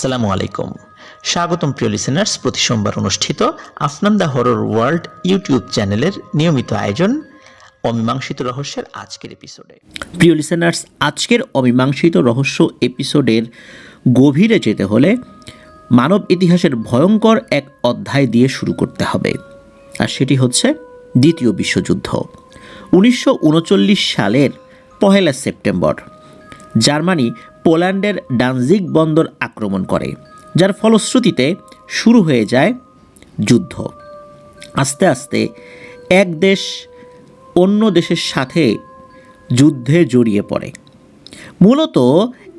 আসসালামু আলাইকুম। স্বাগতম প্রিয় লিসেনার্স প্রতি সোমবার অনুষ্ঠিত Afnan the horror world YouTube চ্যানেলের নিয়মিত আয়োজন অমীমাংসিত রহস্যের আজকের এপিসোডে প্রিয় লিসেনার্স আজকের অমীমাংসিত রহস্য এপিসোডের গভীরে যেতে হলে মানব ইতিহাসের ভয়ঙ্কর এক অধ্যায় দিয়ে শুরু করতে হবে, আর সেটি হচ্ছে দ্বিতীয় বিশ্বযুদ্ধ। উনিশশো উনচল্লিশ সালের পহেলা সেপ্টেম্বর, জার্মানি পোল্যান্ডের ডানজিক বন্দর আক্রমণ করে, যার ফলশ্রুতিতে শুরু হয়ে যায় যুদ্ধ। আস্তে আস্তে এক দেশ অন্য দেশের সাথে যুদ্ধে জড়িয়ে পড়ে। মূলত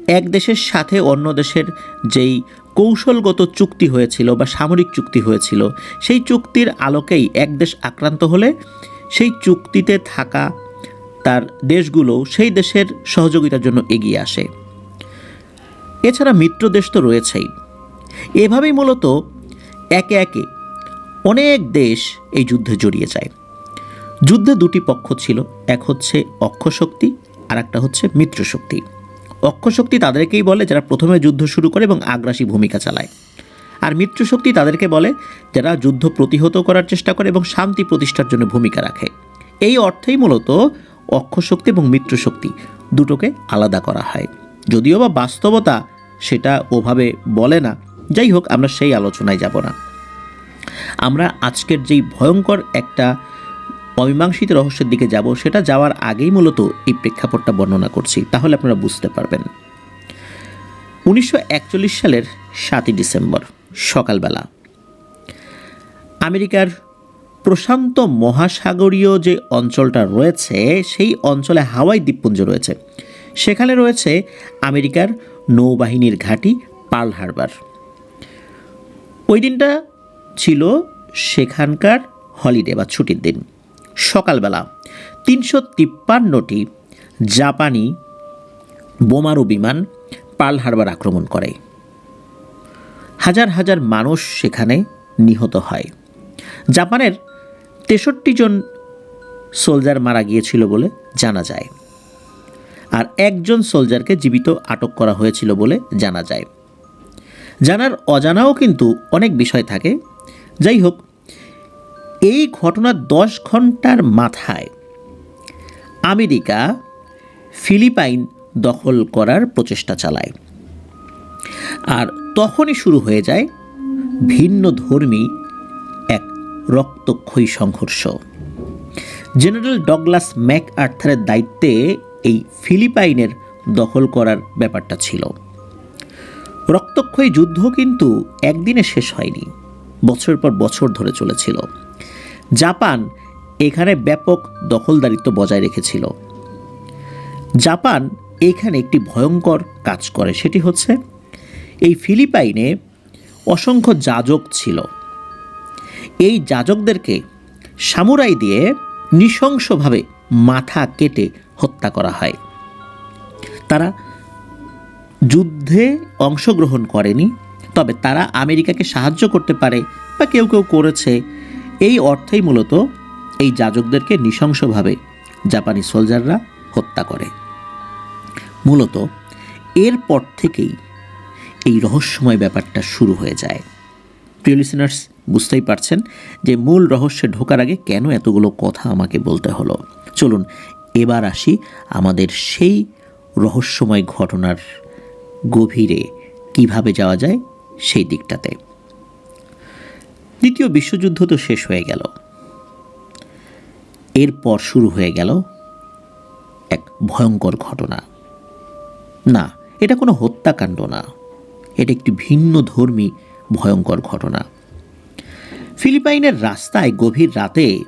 এক দেশের সাথে অন্য দেশের যেই কৌশলগত চুক্তি হয়েছিল বা সামরিক চুক্তি হয়েছিল, সেই চুক্তির আলোকেই এক দেশ আক্রান্ত হলে সেই চুক্তিতে থাকা তার দেশগুলো সেই দেশের সহযোগিতার জন্য এগিয়ে আসে। এছাড়া মিত্র দেশ তো রয়েছেই। এভাবেই মূলত একে একে অনেক দেশ এই যুদ্ধে জড়িয়ে যায়। যুদ্ধে দুটি পক্ষ ছিল, এক হচ্ছে অক্ষশক্তি আর একটা হচ্ছে মিত্রশক্তি। অক্ষশক্তি তাদেরকেই বলে যারা প্রথমে যুদ্ধ শুরু করে এবং আগ্রাসী ভূমিকা চালায়। আর মিত্রশক্তি তাদেরকে বলে যারা যুদ্ধ প্রতিহত করার চেষ্টা করে এবং শান্তি প্রতিষ্ঠার জন্য ভূমিকা রাখে। এই অর্থেই মূলত অক্ষশক্তি এবং মিত্রশক্তি দুটোকে আলাদা করা হয়। যদিও বা বাস্তবতা সেটা ওভাবে বলে না। যাই হোক, আমরা সেই আলোচনায় যাব না। আমরা আজকের যেই ভয়ঙ্কর একটা অমীমাংসিত রহস্যের দিকে যাব, সেটা যাওয়ার আগেই মূলত এই প্রেক্ষাপটটা বর্ণনা করছি। তাহলে আপনারা বুঝতে পারবেন। উনিশশো একচল্লিশ সালের সাতই ডিসেম্বর, সকালবেলা। আমেরিকার প্রশান্ত মহাসাগরীয় যে অঞ্চলটা রয়েছে, সেই অঞ্চলে হাওয়াই দ্বীপপুঞ্জ রয়েছে। সেখানে রয়েছে আমেরিকার নৌবাহিনীর ঘাঁটি পার্ল হারবার। ওই দিনটা ছিল সেখানকার হলিডে বা ছুটির দিন। সকালবেলা তিনশো তিপ্পান্নটি জাপানি বোমারু বিমান পার্ল হারবার আক্রমণ করে। হাজার হাজার মানুষ সেখানে নিহত হয়। জাপানের তেষট্টি জন সোলজার মারা গিয়েছিল বলে জানা যায়। আর একজন সোলজারকে জীবিত আটক করা হয়েছিল বলে জানা যায়। জানার অজানাও কিন্তু অনেক বিষয় থাকে। যাই হোক, এই ঘটনার দশ ঘণ্টার মাথায় আমেরিকা ফিলিপাইন দখল করার প্রচেষ্টা চালায়। আর তখনই শুরু হয়ে যায় ভিন্ন ধর্মী এক রক্তক্ষয়ী সংঘর্ষ। জেনারেল ডগলাস ম্যাক আর্থারের দায়িত্বে এই ফিলিপাইনের দখল করার ব্যাপারটা ছিল। রক্তক্ষয়ী যুদ্ধ কিন্তু একদিনে শেষ হয়নি, বছরের পর বছর ধরে চলেছিল। জাপান এখানে ব্যাপক দখলদারিত্ব বজায় রেখেছিল। জাপান এখানে একটি ভয়ঙ্কর কাজ করে, সেটি হচ্ছে এই ফিলিপাইনে অসংখ্য যাজক ছিল। এই যাজকদেরকে সামুরাই দিয়ে নৃশংসভাবে মাথা কেটে হত্যা করা হয়। তারা যুদ্ধে অংশগ্রহণ করেনি, তবে তারা আমেরিকাকে সাহায্য করতে পারে বা কেউ কেউ করেছে। এই অর্থেই মূলত এই যাজকদেরকে নৃশংসভাবে জাপানি সোলজাররা হত্যা করে। মূলত এরপর থেকেই এই রহস্যময় ব্যাপারটা শুরু হয়ে যায়। প্রিয় লিসেনার্স বুঝতেই পারছেন যে মূল রহস্যে ঢোকার আগে কেন এতগুলো কথা আমাকে বলতে হলো। চলুন, এবার আসি আমাদের সেই রহস্যময় ঘটনার গভীরে। কীভাবে যাওয়া যায় সেই দিকটাতে? দ্বিতীয় বিশ্বযুদ্ধ তো শেষ হয়ে গেল। এরপর শুরু হয়ে গেল এক ভয়ঙ্কর ঘটনা। না, এটা কোনো হত্যাকাণ্ড না। এটা একটি ভিন্ন ধর্মী ভয়ঙ্কর ঘটনা। ফিলিপাইনের রাস্তায় গভীর রাতে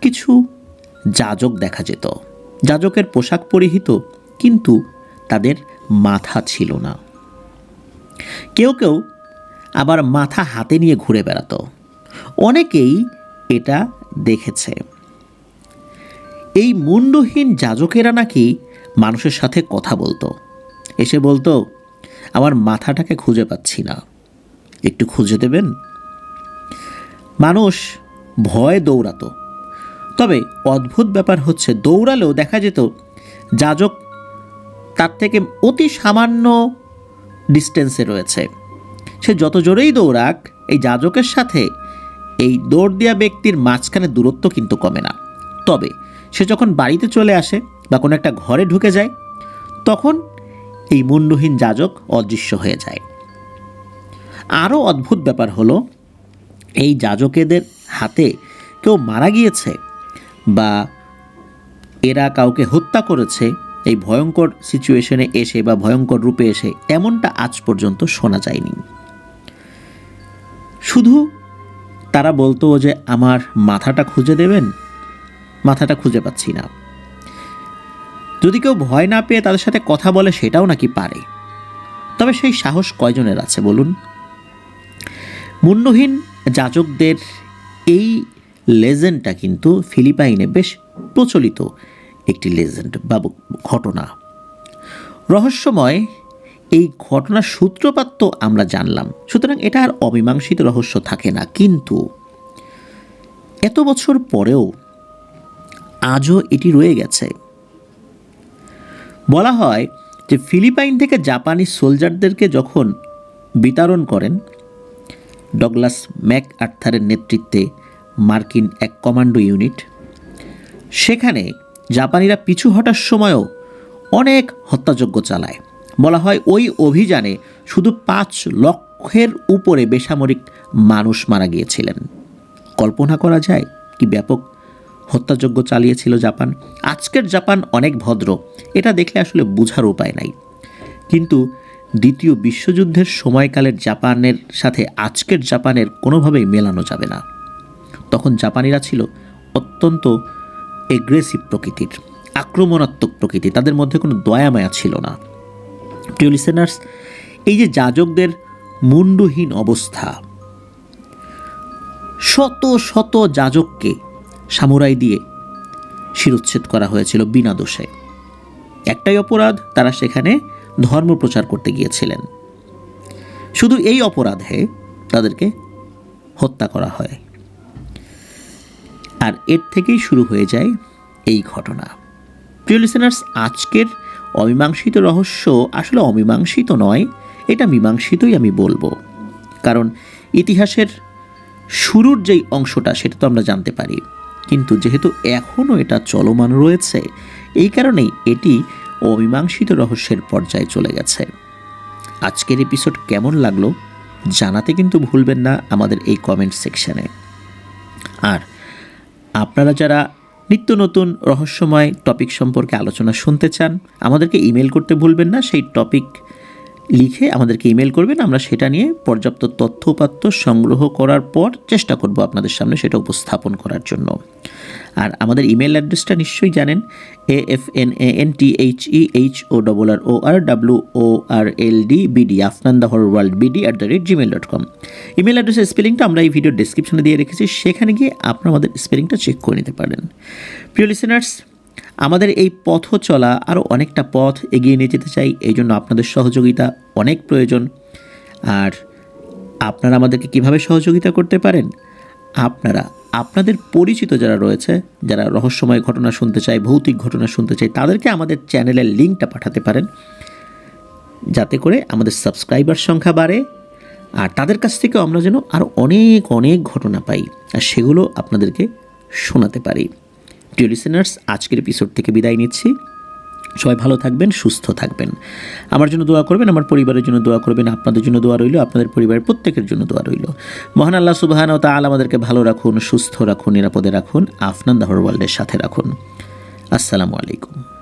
কিছু যাজক দেখা যেত। যাজকের পোশাক পরিহিত, কিন্তু তাদের মাথা ছিল না। কেউ কেউ আবার মাথা হাতে নিয়ে ঘুরে বেড়াতো। অনেকেই এটা দেখেছে। এই মুন্ডহীন যাজকেরা নাকি মানুষের সাথে কথা বলতো। এসে বলতো, আমার মাথাটাকে খুঁজে পাচ্ছি না। একটু খুঁজে দেবেন? মানুষ ভয়ে দৌড়াতো। তবে অদ্ভুত ব্যাপার হচ্ছে, দৌড়ালেও দেখা যেত যাজক তার থেকে অতি সামান্য ডিস্টেন্সে রয়েছে। সে যত জোরেই দৌড়াক, এই যাজকের সাথে এই দৌড় দেওয়া ব্যক্তির মাঝখানে দূরত্ব কিন্তু কমে না। তবে সে যখন বাড়িতে চলে আসে বা কোনো একটা ঘরে ঢুকে যায়, তখন এই মুন্ডহীন যাজক অদৃশ্য হয়ে যায়। আরও অদ্ভুত ব্যাপার হলো, এই যাজকেদের হাতে কেউ মারা গিয়েছে বা এরা কাউকে হত্যা করেছে, এই ভয়ঙ্কর সিচুয়েশনে এসে বা ভয়ঙ্কর রূপে এসে এমনটা আজ পর্যন্ত শোনা যায়নি। শুধু তারা বলতো যে, আমার মাথাটা খুঁজে দেবেন? মাথাটা খুঁজে পাচ্ছি না। যদি কেউ ভয় না পেয়ে তাদের সাথে কথা বলে, সেটাও নাকি পারে। তবে সেই সাহস কয়জনের আছে বলুন? মুন্ডহীন যাজকদের এই লেজেন্ডটা কিন্তু ফিলিপাইনে বেশ প্রচলিত একটি লেজেন্ড বা ঘটনা। রহস্যময় এই ঘটনার সূত্রপাত তো আমরা জানলাম। সুতরাং এটা আর অমীমাংসিত রহস্য থাকে না। কিন্তু এত বছর পরেও আজও এটি রয়ে গেছে। বলা হয় যে ফিলিপাইন থেকে জাপানি সোলজারদেরকে যখন বিতরণ করেন, ডগলাস ম্যাক আর্থারের নেতৃত্বে মার্কিন এক কমান্ডো ইউনিট। সেখানে জাপানিরা পিছু হটার সময়ও অনেক হত্যাযজ্ঞ চালায়। বলা হয় ওই অভিযানে শুধু পাঁচ লক্ষের উপরে বেসামরিক মানুষ মারা গিয়েছিলেন। কল্পনা করা যায় কি ব্যাপক হত্যাযজ্ঞ চালিয়েছিল জাপান। আজকের জাপান অনেক ভদ্র, এটা দেখলে আসলে বোঝার উপায় নাই। কিন্তু দ্বিতীয় বিশ্বযুদ্ধের সময়কালের জাপানের সাথে আজকের জাপানের কোনোভাবেই মেলানো যাবে না। তখন জাপানিরা ছিল অত্যন্ত এগ্রেসিভ প্রকৃতির, আক্রমণাত্মক প্রকৃতি তাদের মধ্যে কোনো দয়ামায়া ছিল না। প্রিয় লিসেনার্স এই যে যাজকদের মুন্ডুহীন অবস্থা, শত শত যাজককে সামুরাই দিয়ে শিরোচ্ছেদ করা হয়েছিল বিনা দোষে। একটাই অপরাধ, তারা সেখানে ধর্ম প্রচার করতে গিয়েছিলেন। শুধু এই অপরাধে তাদেরকে হত্যা করা হয়। আর এর থেকেই শুরু হয়ে যায় এই ঘটনা। প্রিয় লিসেনার্স আজকের অমীমাংসিত রহস্য আসলে অমীমাংসিত নয়, এটা মীমাংসিতই আমি বলব। কারণ ইতিহাসের শুরুর যেই অংশটা সেটা তো আমরা জানতে পারি। কিন্তু যেহেতু এখনও এটা চলমান রয়েছে, এই কারণেই এটি অমীমাংসিত রহস্যের পর্যায়ে চলে গেছে। আজকের এপিসোড কেমন লাগল জানাতে কিন্তু ভুলবেন না আমাদের এই কমেন্ট সেকশনে আর আপনারা যারা নিত্য নতুন রহস্যময় টপিক সম্পর্কে আলোচনা শুনতে চান, আমাদেরকে ইমেল করতে ভুলবেন না। সেই টপিক লিখে আমাদেরকে ইমেল করবেন, আমরা সেটা নিয়ে পর্যাপ্ত তথ্যপাত্য সংগ্রহ করার পর চেষ্টা করব আপনাদের সামনে সেটা উপস্থাপন করার জন্য। আর আমাদের ইমেল অ্যাড্রেসটা নিশ্চয়ই জানেন A F N A N T H E H O double R O R W O R L D BD Afnan the horror world BD at the rate Gmail dot com email অ্যাড্রেসের স্পেলিংটা আমরা এই video ডিসক্রিপশনে দিয়ে রেখেছি, সেখানে গিয়ে আপনারা আমাদের স্পেলিংটা চেক করে নিতে পারেন। প্রিয় লিসেনার্স আমাদের এই পথ চলা আরও অনেকটা পথ এগিয়ে নিয়ে যেতে চাই। এই জন্য আপনাদের সহযোগিতা অনেক প্রয়োজন। আর আপনারা আমাদেরকে কীভাবে সহযোগিতা করতে পারেন? আপনারা, আপনাদের পরিচিত যারা রয়েছে, যারা রহস্যময় ঘটনা শুনতে চায়, ভৌতিক ঘটনা শুনতে চায়, তাদেরকে আমাদের চ্যানেলের লিঙ্কটা পাঠাতে পারেন। যাতে করে আমাদের সাবস্ক্রাইবার সংখ্যা বাড়ে। আর তাদের কাছ থেকেও আমরা যেন আরও অনেক অনেক ঘটনা পাই। আর সেগুলো আপনাদেরকে শোনাতে পারি। প্রিয় লিসেনার্স আজকের এপিসোড থেকে বিদায় নিচ্ছি। সবাই ভালো থাকবেন, সুস্থ থাকবেন। আমার জন্য দোয়া করবেন, আমার পরিবারের জন্য দোয়া করবেন, আপনাদের জন্য দোয়া রইল, আপনাদের পরিবারের প্রত্যেকের জন্য দোয়া রইল। মহান আল্লাহ সুবাহান ও তাল আমাদেরকে ভালো রাখুন, সুস্থ রাখুন, নিরাপদে রাখুন, আফনান দাহর ওয়ার্ল্ডের সাথে রাখুন। আসসালামু আলাইকুম।